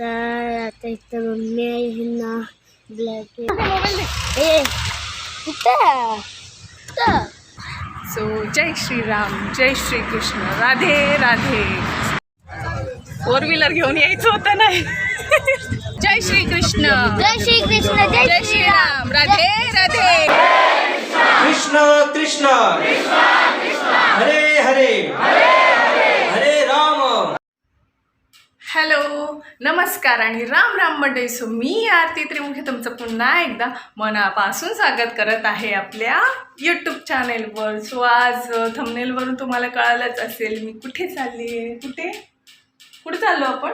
तर आता इथं मम्मी आहे ना ब्लॅक ए कुठं सो जय श्रीराम जय श्रीकृष्ण राधे राधे फोर व्हीलर घेऊन यायचं होतं नाही जय श्रीकृष्ण जय श्री कृष्ण जय श्रीराम राधे राधे कृष्ण कृष्ण हरे हरे हरे राम हॅलो नमस्कार आणि राम राम मंडळी. सो मी आरती त्रिमुखी तुमचं पुन्हा एकदा मनापासून स्वागत करत आहे आपल्या यूट्यूब चॅनेलवर सो आज थंबनेलवरून तुम्हाला कळालंच असेल मी कुठे चालली आहे? कुठे? कुठे चाललो आपण?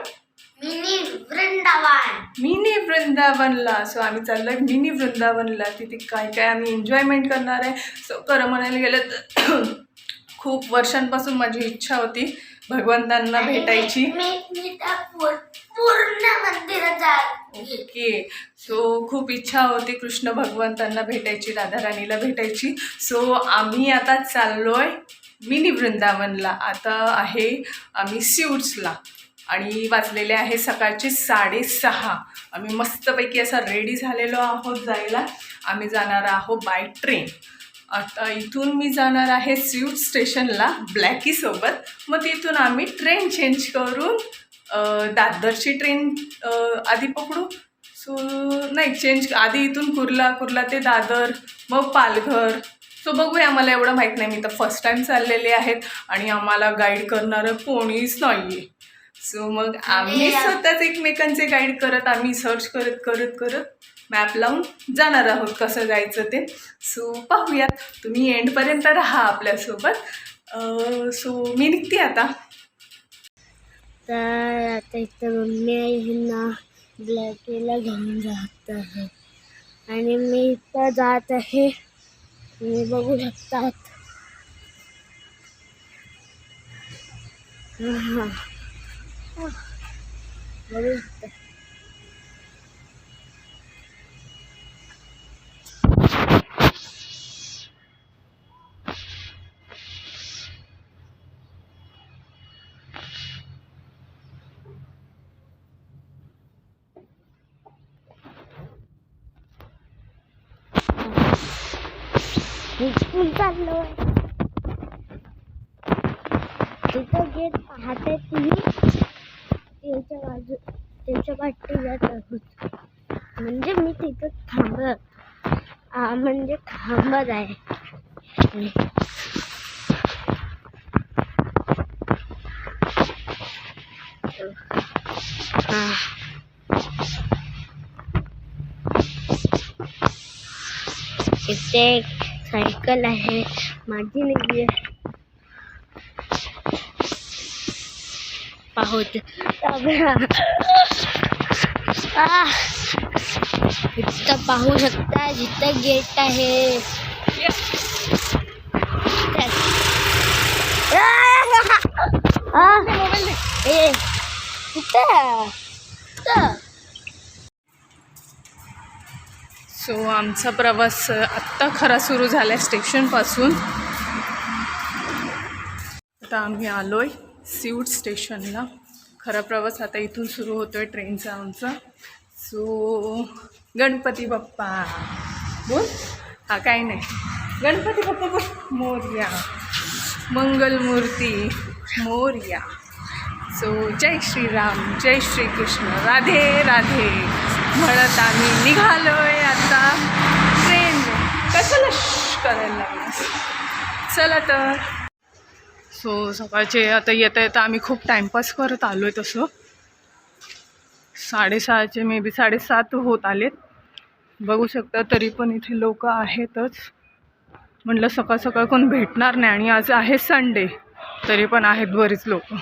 मिनी वृंदावन. मिनी वृंदावनला. सो आम्ही चाललो आहे मिनी वृंदावनला. तिथे काय काय आम्ही एन्जॉयमेंट करणार आहे? सो खरं म्हणायला गेलं तर खूप वर्षांपासून माझी इच्छा होती भगवंतांना भेटायची. ओके. सो खूप इच्छा होती कृष्ण भगवंतांना भेटायची राधाराणीला भेटायची. सो आम्ही आता चाललोय मिनी वृंदावनला. आता आहे आम्ही सिऊट्सला आणि वाजलेले आहे सकाळचे साडेसहा. आम्ही मस्तपैकी असा रेडी झालेलो आहोत जायला. आम्ही जाणार आहोत बाय ट्रेन आता इथून मी जाणार आहे स्यूट स्टेशनला ब्लॅकीसोबत मग तिथून आम्ही ट्रेन चेंज करून दादरची ट्रेन आधी पकडू? सो नाही चेंज आधी इथून कुर्ला कुर्ला ते दादर मग पालघर. सो बघूया आम्हाला एवढं माहीत नाही. मी तर फर्स्ट टाईम चाललेले आहेत आणि आम्हाला गाईड करणारं कोणीच नाही आहे सो मग आम्ही स्वतःच एकमेकांचे गाईड करत आम्ही सर्च करत करत करत मॅप लावून जाणार आहोत कसं जायचं ते. सो पाहूयात. तुम्ही एंडपर्यंत राहा आपल्यासोबत. सो मी निघते आता. तर आता इथं मम्मी आहे ना ब्लॅकेला घेऊन जात आहे. आणि मी इथं जात आहे. तुम्ही बघू शकतात. हां. बघू शकता. म्हणजे मी तिथं थांबत. म्हणजे थांबत आहे. इथे एक सायकल आहे. माझी नाही आहे. पाहूत इथं पाहू शकता जिथं गेट आहे. ए, सो आमचा प्रवास आत्ता खरा सुरू झाला आहे स्टेशनपासून आता आम्ही आलो आहे सिऊट स्टेशनला खरा प्रवास आता इथून सुरू होतो आहे ट्रेनचा आमचा. सो गणपती बाप्पा. बोल. हा काय नाही. गणपती बाप्पा बोल. मोर्या. मंगलमूर्ती. मोर्या. सो जय श्रीराम जय श्रीकृष्ण. राधे राधे. म्हणत आम्ही निघालोय आता ट्रेन कसं करायला लागलं. चला तर. सो सकाळचे आता येता येता आम्ही खूप टाईमपास करत आलो आहे तसं. साडेसहाचे मे बी साडेसात होत आलेत. बघू शकता तरी पण इथे लोक आहेतच. म्हटलं सकाळ सकाळ कोण भेटणार नाही आणि आज आहे संडे तरी पण आहेत बरीच लोक.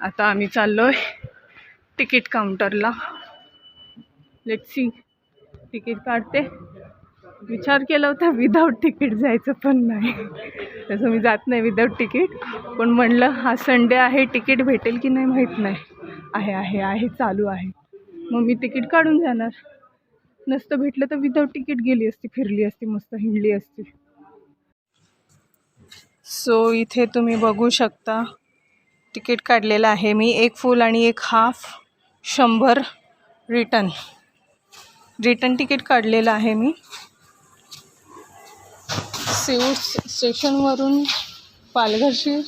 आता आम्ही चाललो आहे तिकीट काउंटरला लेट सी तिकीट काढते. विचार केला होता विदाऊट तिकीट जायचं पण नाही. तसं मी जात नाही विदाऊट तिकीट पण म्हणलं हा संडे आहे तिकीट भेटेल की नाही माहीत नाही. आहे आहे आहे चालू आहे. मग मी तिकीट काढून जाणार. नसतं भेटलं तर विदाऊट तिकीट गेली असती फिरली असती मस्त हिंडली असती. सो इथे तुम्ही बघू शकता तिकीट काढलेलं आहे मी एक फुल आणि एक हाफ शंभर रिटर्न रिटर्न तिकीट काढलेलं आहे मी. सिऊट स्टेशनवरून पालघरशी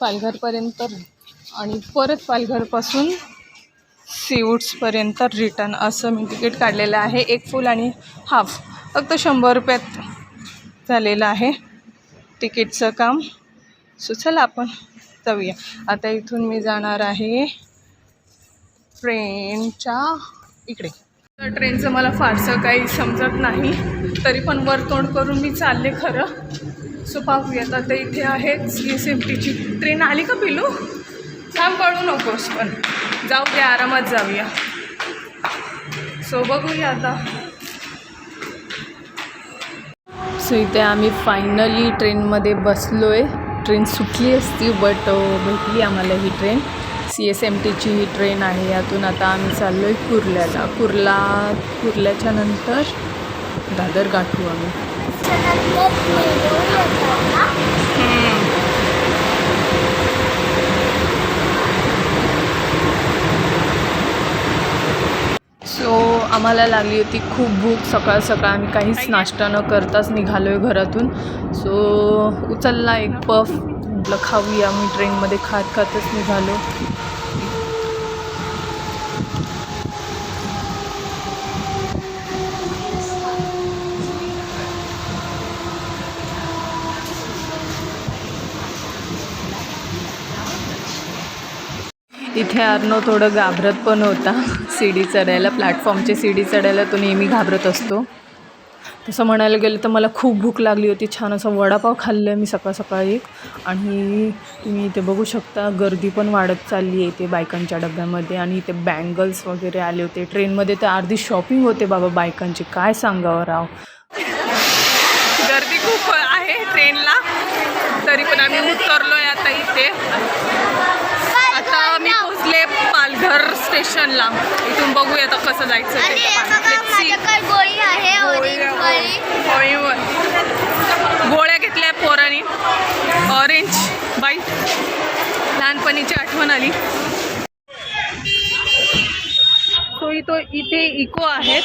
पालघरपर्यंत आणि परत पालघरपासून सीवूड्सपर्यंत रिटर्न असं मी तिकीट काढलेलं आहे. एक फुल आणि हाफ. फक्त शंभर रुपयात झालेलं आहे तिकीटचं काम. सो चला आपण जाऊया. आता इथून मी जाणार आहे ट्रेनच्या इकडे. तर ट्रेनचं मला फारसं काही समजत नाही. तरी पण वरतोंड करून मी चालले खरं. सो पाहूयात. आता इथे आहेच सी एस टीची ट्रेन आली का पिलू? थांब कळू नकोस पण. जाऊ दे आरामात जाऊया. सो बघूया आता. सो इथे आम्ही फायनली ट्रेनमध्ये बसलो आहे ट्रेन सुटली असती बट भेटली आम्हाला ही ट्रेन सी एस एम टीची ही ट्रेन आहे. यातून आता आम्ही चाललो आहे कुर्ल्याला. कुर्ला कुर्ल्याच्या नंतर दादर गाठू आम्ही. सो आम्हाला लागली होती खूप भूक. सकाळ सकाळ आम्ही काहीच नाश्ता न करताच निघालो आहे घरातून. सो उचलला एक पफ म्हटलं खाऊया. मी ट्रेनमध्ये खात खातच निघालो. इथे अर्नो थोडं घाबरत पण होता. सीडी चढायला प्लॅटफॉर्मची सीडी चढायला तो नेहमी घाबरत असतो. तसं म्हणायला गेलं तर मला खूप भूक लागली होती. छान असा वडापाव खाल्लं आहे मी सकाळ सकाळी. आणि तुम्ही इथे बघू शकता गर्दी पण वाढत चालली आहे इथे बायकांच्या डब्यामध्ये. आणि इथे बँगल्स वगैरे आले होते. ट्रेनमध्ये तर अर्धी शॉपिंग होते बाबा बायकांची. काय सांगावं राव? गर्दी खूप आहे ट्रेनला. तरी पण आम्ही उतरलो आहे आता इथे. पोचले पालघर स्टेशनला. इथून बघूया आता कसं जायचं गोळ्या घेतल्या पोरानी. ऑरेंज बाईट लहानपणीची आठवण आली. तो इथं इथे इको आहेत.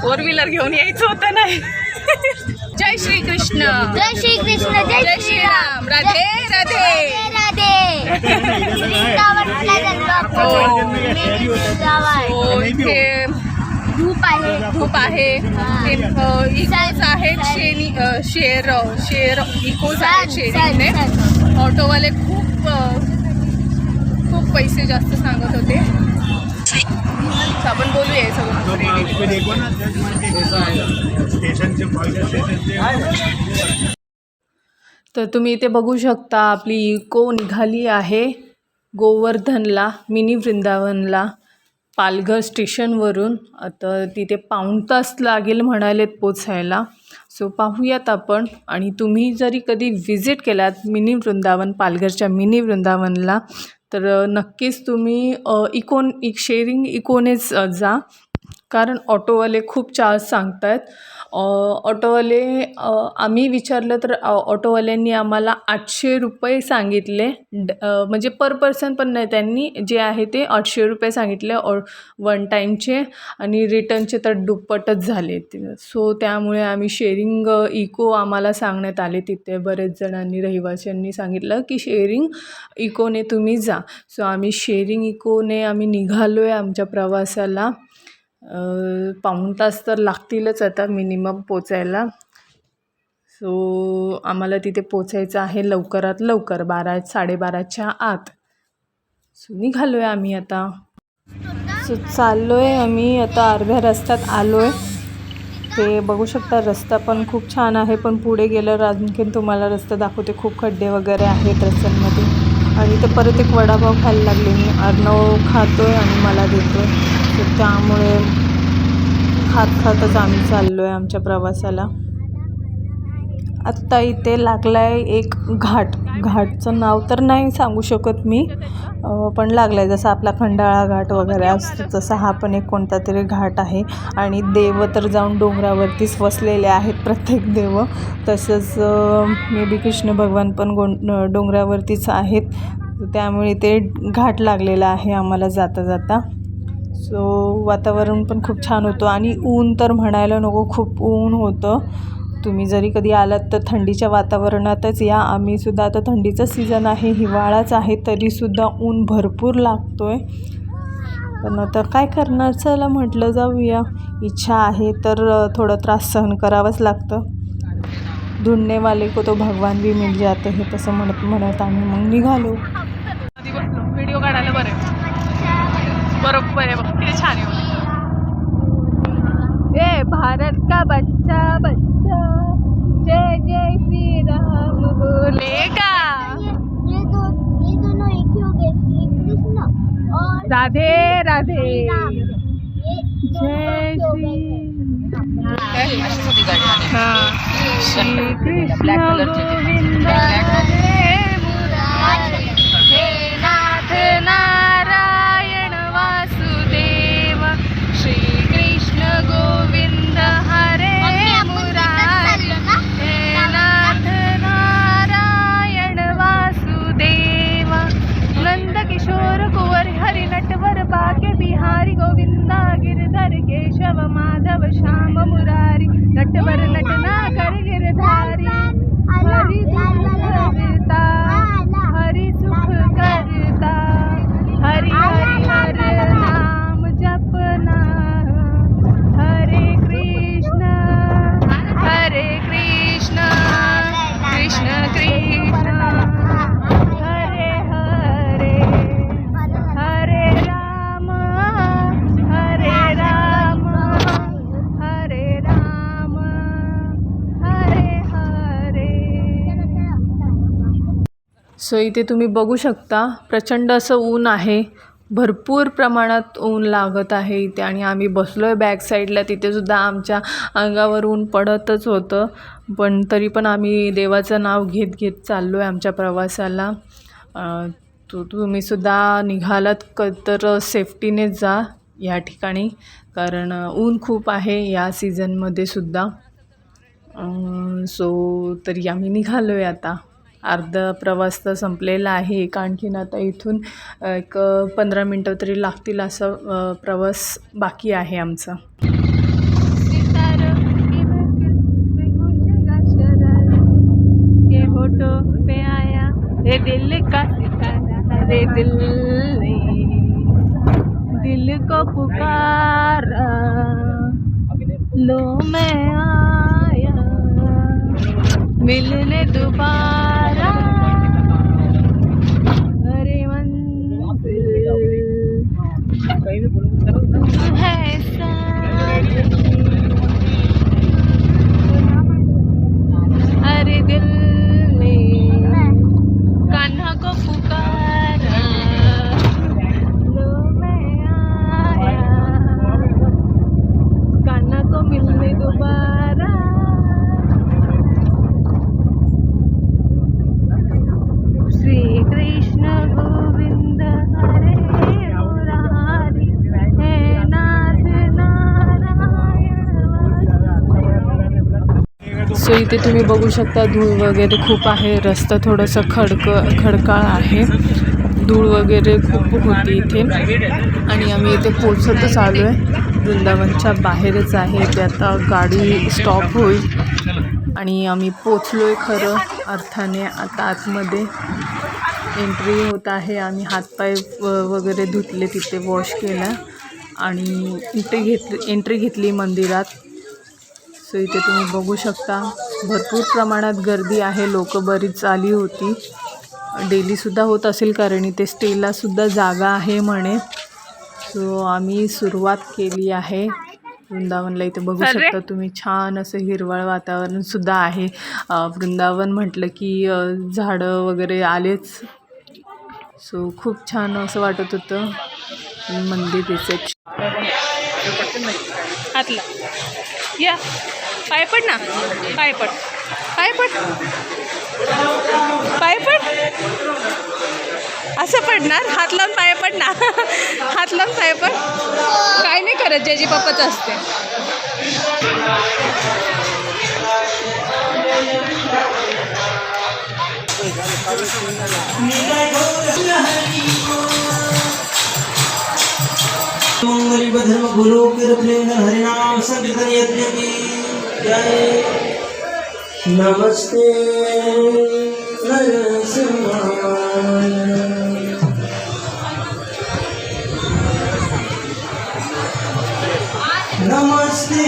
फोर व्हीलर घेऊन यायचं होतं नाही जय श्री कृष्ण जय श्री कृष्ण जय श्रीराम. राधे राधे. राधे वृंदावनला जन्म हो. वृंदावन. हो, इथे धूप आहे. खूप आहे. ते अ, इकोच आहेत शेनी अ, शेर शेर इकोच आहेत शेअरिंगने ऑटोवाले खूप अ, खूप पैसे जास्त सांगत होते. आपण बोलूया सगळं. स्टेशनचे पहिल्या स्टेशनचे. तर तुम्ही इथे बघू शकता आपली इको निघाली आहे गोवर्धनला मिनी वृंदावनला पालघर स्टेशनवरून. आता तिथे पाऊण तास लागेल म्हणालेत पोचायला. सो पाहूयात आपण. आणि तुम्ही जरी कधी विजिट केलात मिनी वृंदावन पालघरच्या मिनी वृंदावनला तर नक्कीच तुम्ही इकोन इक शेअरिंग इकोनेच जा. कारण ऑटोवाले खूप चार्ज सांगत आहेत ऑटोवाले आम्ही विचारलं तर ऑटोवाल्यांनी आम्हाला आठशे रुपये सांगितले. ड म्हणजे पर पर्सन पण नाही त्यांनी जे आहे ते आठशे रुपये सांगितले ऑ वन टाईमचे आणि रिटर्नचे तर दुप्पटच झाले. सो त्यामुळे आम्ही शेअरिंग इको आम्हाला सांगण्यात आले तिथे. बरेच जणांनी रहिवाशांनी सांगितलं की शेअरिंग इकोने तुम्ही जा. सो आम्ही शेअरिंग इकोने आम्ही निघालो आहे आमच्या प्रवासाला. पाऊण तास तर लागतीलच आता मिनिमम पोचायला. सो आम्हाला तिथे पोचायचं आहे लवकरात लवकर बारा साडेबाराच्या आत. सो निघालो आहे आम्ही आता. सो चाललो आहे आम्ही आता अर्ध्या रस्त्यात आलो आहे ते बघू शकता रस्ता पण खूप छान आहे पण पुढे गेल्यावर आणखीन तुम्हाला रस्ता दाखवते. खूप खड्डे वगैरे आहेत रस्त्यांमध्ये. आणि तर परत एक वडापाव खायला लागले मी. अर्णव खातो आहे आणि मला देतो आहे सो त्यामुळे खात खातच आम्ही चाललो आहे आमच्या प्रवासाला. आत्ता इथे लागला आहे एक घाट. घाटचं नाव तर नाही सांगू शकत मी पण लागला आहे जसं आपला खंडाळा घाट वगैरे असतो तसा हा पण एक कोणता तरी घाट आहे. आणि देव तर जाऊन डोंगरावरतीच वसलेले आहेत प्रत्येक देव. तसंच मे बी कृष्ण भगवान पण गों डोंगरावरतीच आहेत. त्यामुळे ते घाट लागलेला आहे आम्हाला जाता जाता. सो वातावरण पण खूप छान होतं. आणि ऊन तर म्हणायला नको खूप ऊन होतं. तुम्ही जरी कधी आलात तर थंडीच्या वातावरणातच या. आम्हीसुद्धा आता थंडीचं सीझन आहे हिवाळाच आहे तरीसुद्धा ऊन भरपूर लागतो आहे पण आता काय करणार? चला म्हटलं जाऊया. इच्छा आहे तर थोडा त्रास सहन करावंच लागतं. ढूंढने को तो भगवान भी मिल जाते हे तसं म्हणत म्हणत आम्ही मग निघालो. व्हिडिओ काढायला बरं बरोबर आहे बघ किती छान आहे ए भारत का बच्चा बच्चा। जय जय श्री राम बोलेगा ये दो ये दोनों एक ही हो गए श्री कृष्ण और राधे राधे। राम जय श्री हाँ। श्री कृष्ण गोविंद सो इथे तुम्ही बघू शकता प्रचंड असं ऊन आहे. भरपूर प्रमाणात ऊन लागत आहे इथे आणि आम्ही बसलो आहे बॅक साईडला तिथेसुद्धा आमच्या अंगावर ऊन पडतच होतं. पण तरी पण आम्ही देवाचं नाव घेत घेत चाललो आहे आमच्या प्रवासाला. तू तुम्हीसुद्धा निघालात क तर सेफ्टीनेच जा या ठिकाणी. कारण ऊन खूप आहे या सीझनमध्ये सुद्धा. सो तरी आम्ही निघालो आहे आता. अर्धा प्रवास तर संपलेला आहे. आणखीन आता इथून एक पंधरा मिनटं तरी लागतील असं प्रवास बाकी आहे आमचा. ये आया? दिल का रे दिल ने दिल को पुकारा लो मैं आया। मिलने दोबारा इथे तुम्ही बघू शकता धूळ वगैरे खूप आहे रस्ता थोडंसं खडक खडकाळ आहे. धूळ वगैरे खूप होती इथे. आणि आम्ही इथे पोचतच आलो आहे. वृंदावनच्या बाहेरच आहे ते आता. गाडी स्टॉप होईल. आणि आम्ही पोचलो आहे खरं अर्थाने. आता आतमध्ये एंट्री होत आहे. आम्ही हातपाय व- वगैरे धुतले तिथे वॉश केला. आणि एंट्री घेतली एंट्री घेतली मंदिरात. सो इथे तुम्ही बघू शकता. भरपूर प्रमाणात गर्दी आहे. लोक बरीच आली होती. डेलीसुद्धा होत असेल कारण इथे स्टेलासुद्धा जागा आहे म्हणे. सो आम्ही सुरुवात केली आहे. वृंदावनला इथे बघू शकता तुम्ही. छान असं हिरवळ वातावरणसुद्धा आहे. वृंदावन म्हटलं की झाडं वगैरे आलेच. सो खूप छान असं वाटत होतं. मंदिर रिसेप्शन या. पाय पड ना? पाय पड पाय पड पाय पड असं पडणार? हात लावून पाय पड ना? हात लावून पाय पड काय नाही करत जेजी पप्पाच असते. मंगली बधर्म गुरु कीर्तन हरिनाम संकीर्तन यज्ञ की। नमस्ते नरसिंहाय नमस्ते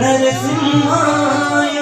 नरसिंहाय।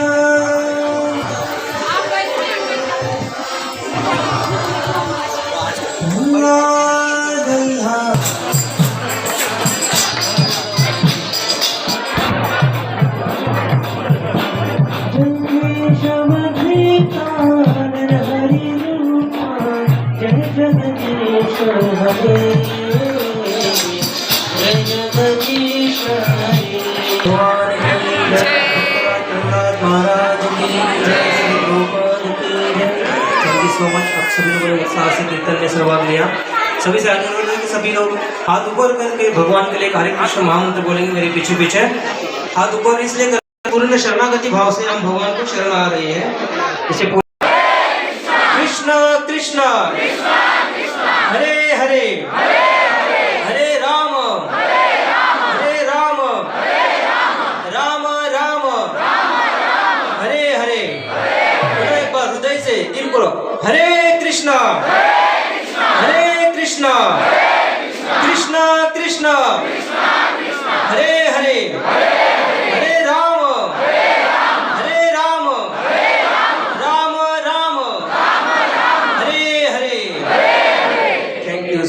उत्साह से कीर्तन में सहभाग लिया। सभी से अनुरोध है कि सभी लोग हाथ ऊपर करके भगवान के लिए हरे कृष्ण महामंत्र बोलेंगे, मेरे पीछे पीछे। हाथ ऊपर इसलिए कर पूर्ण शरणागति भाव से हम भगवान को शरण आ रहे हैं। इसे कृष्ण कृष्ण। हरे हरे। हरे राम। हरे राम। राम राम। हरे हरे। हृदय से दिल बोलो हरे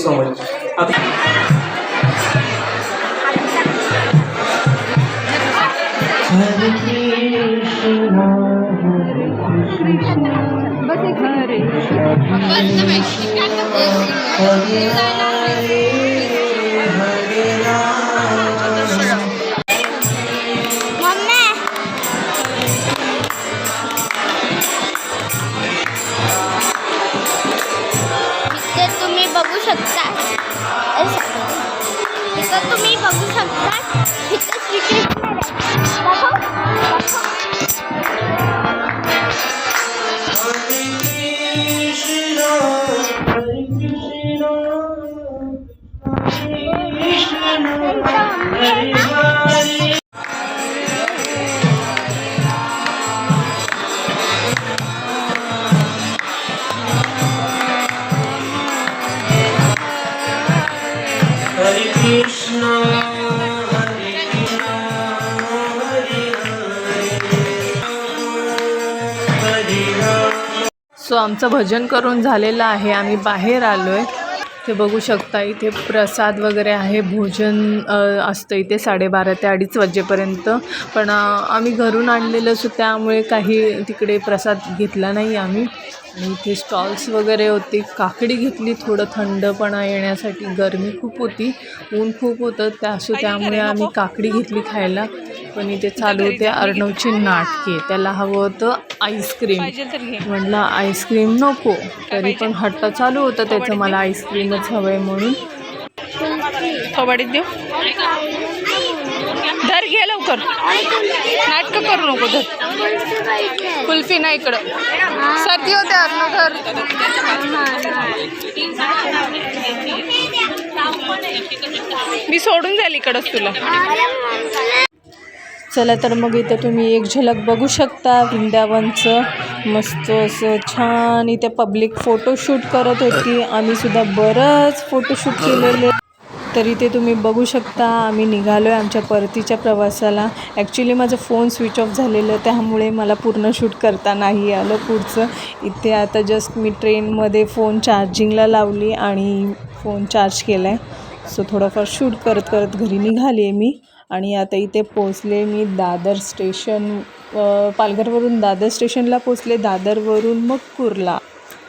थैंक यू सो मच अभी हरे सो आमचं भजन करून झालेलं आहे. आम्ही बाहेर आलो आहे ते बघू शकता इथे प्रसाद वगैरे आहे भोजन असतं इथे साडेबारा ते अडीच वाजेपर्यंत. पण आम्ही घरून आणलेलं असो त्यामुळे काही तिकडे प्रसाद घेतला नाही आम्ही. आणि इथे स्टॉल्स वगैरे होते. काकडी घेतली थोडं थंडपणा येण्यासाठी. गरमी खूप होती. ऊन खूप होतं. त्या असो त्यामुळे आम्ही काकडी घेतली खायला. पण इथे चालू होते अर्णवची नाटके. त्याला हवं होतं आईस्क्रीम म्हटलं आईस्क्रीम नको. तरी पण हट्ट चालू होतं. त्याचं मला आईस्क्रीमच हवं आहे म्हणून. देऊ? धर घे लवकर. नाटकं करू नको धर. कुल्फी ना इकडं. सर्दी होते अर्ण धर मी सोडून जाईल इकडंच तुला. चला तर मग इथं तुम्ही एक झलक बघू शकता वृंदावनचं. मस्त असं छान इथे पब्लिक फोटोशूट करत होती. आम्ही सुद्धा बरंच फोटोशूट केलेले. तर इथे तुम्ही बघू शकता. आम्ही निघालो आहे आमच्या परतीच्या प्रवासाला. ॲक्च्युली माझं फोन स्विच ऑफ झालेलं त्यामुळे मला पूर्ण शूट करता नाही आलं पुढचं. इथे आता जस्ट मी ट्रेनमध्ये फोन चार्जिंगला लावली आणि फोन चार्ज केला आहे सो थोडंफार शूट करत करत घरी निघाली आहे मी. आणि आता इथे पोचले मी दादर स्टेशन पालघरवरून. दादर स्टेशनला पोचले दादरवरून मग कुर्ला.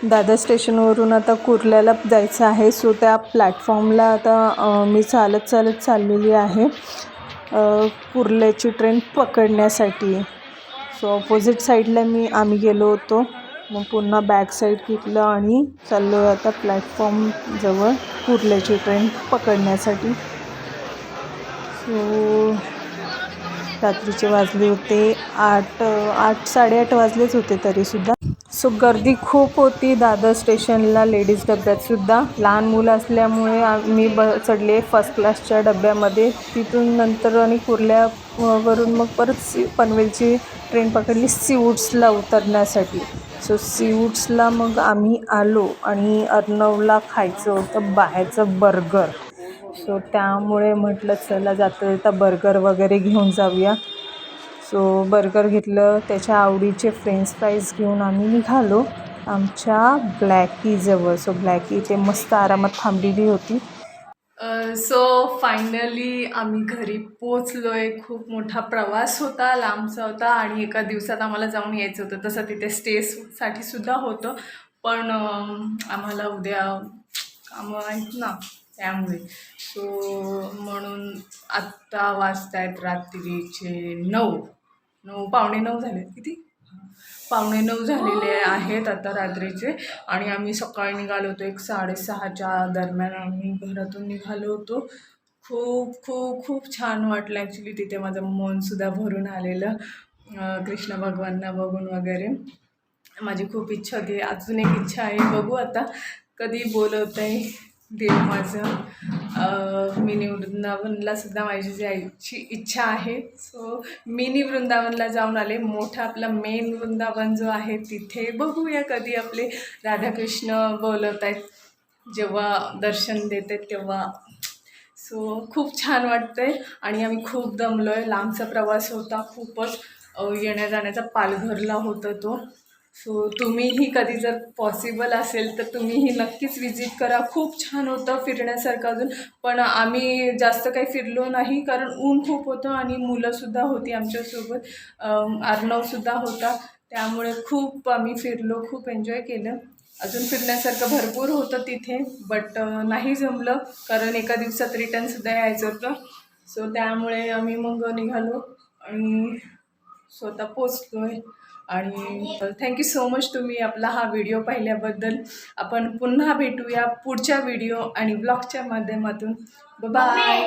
दादर स्टेशनवरून आता कुर्ल्याला जायचं आहे. सो त्या प्लॅटफॉर्मला आता मी चालत चालत चाललेली आहे. कुर्ल्याची ट्रेन पकडण्यासाठी. सो ऑपोजिट साईडला मी आम्ही गेलो होतो. मग पुन्हा बॅक साईड घेतलं आणि चाललो आता प्लॅटफॉर्मजवळ कुर्ल्याची ट्रेन पकडण्यासाठी. सो रात्रीचे वाजले होते. आठ आठ साडेआठ वाजलेच होते तरीसुद्धा. सो गर्दी खूप होती दादर स्टेशनला लेडीज डब्यातसुद्धा लहान मुलं असल्यामुळे आम्ही ब चढले फर्स्ट क्लासच्या डब्यामध्ये. तिथून नंतर आणि कुर्ल्या वरून मग परत सी पनवेलची ट्रेन पकडली सीवूड्सला उतरण्यासाठी. सो सीवूड्सला मग आम्ही आलो आणि अर्नवला खायचं होतं बाहेरचं बर्गर. सो त्यामुळे म्हटलं चला जाता जाता बर्गर वगैरे घेऊन जाऊया. सो बर्गर घेतलं त्याच्या आवडीचे फ्रेंच फ्राईज घेऊन आम्ही निघालो. आमच्या ब्लॅकीजवळ सो ब्लॅकी ते मस्त आरामात थांबलेली होती. सो फायनली आम्ही घरी पोचलो आहे खूप मोठा प्रवास होता लांबचा होता आणि एका दिवसात आम्हाला जाऊन यायचं होतं. तसं तिथे स्टेसाठी सुद्धा होतं. पण आम्हाला उद्या कामं आहेत ना त्यामुळे. सो म्हणून आत्ता वाजत आहेत रात्रीचे नऊ. नऊ पावणे नऊ झाले. किती? पावणे नऊ झालेले आहेत आता रात्रीचे. आणि आम्ही सकाळी निघालो होतो एक साडेसहाच्या दरम्यान. आम्ही घरातून निघालो होतो. खूप खूप खूप छान वाटलं ॲक्च्युली तिथे माझं मनसुद्धा भरून आलेलं. कृष्ण भगवानना बघून वगैरे. माझी खूप इच्छा होती. अजून एक इच्छा आहे. बघू आता कधी बोलवत आहे देव माझं. मिनी वृंदावनला सुद्धा माझी जायची इच्छा आहे. सो मिनी वृंदावनला जाऊन आले. मोठा आपला मेन वृंदावन जो आहे तिथे बघूया कधी आपले राधाकृष्ण बोलवत आहेत जेव्हा दर्शन देत आहेत तेव्हा. सो खूप छान वाटतंय आणि आम्ही खूप दमलो आहे लांबचा प्रवास होता. खूपच येण्याजाण्याचा येण्या जाण्याचा पालघरला होतं तो. सो तुम्हीही कधी जर पॉसिबल असेल तर तुम्हीही नक्कीच विजिट करा. खूप छान होतं फिरण्यासारखं अजून. पण आम्ही जास्त काही फिरलो नाही कारण ऊन खूप होतं आणि मुलंसुद्धा होती आमच्यासोबत. अम, अर्णवसुद्धा होता. त्यामुळे खूप आम्ही फिरलो खूप एन्जॉय केलं. अजून फिरण्यासारखं भरपूर होतं तिथे बट नाही जमलं कारण एका दिवसात रिटर्नसुद्धा यायचं होतं. सो त्यामुळे आम्ही मग निघालो आणि स्वतः पोचलो आहे आणि थँक्यू सो मच तुम्ही आपला हा व्हिडिओ पाहिल्याबद्दल. आपण पुन्हा भेटूया पुढच्या व्हिडिओ आणि ब्लॉगच्या माध्यमातून. बाय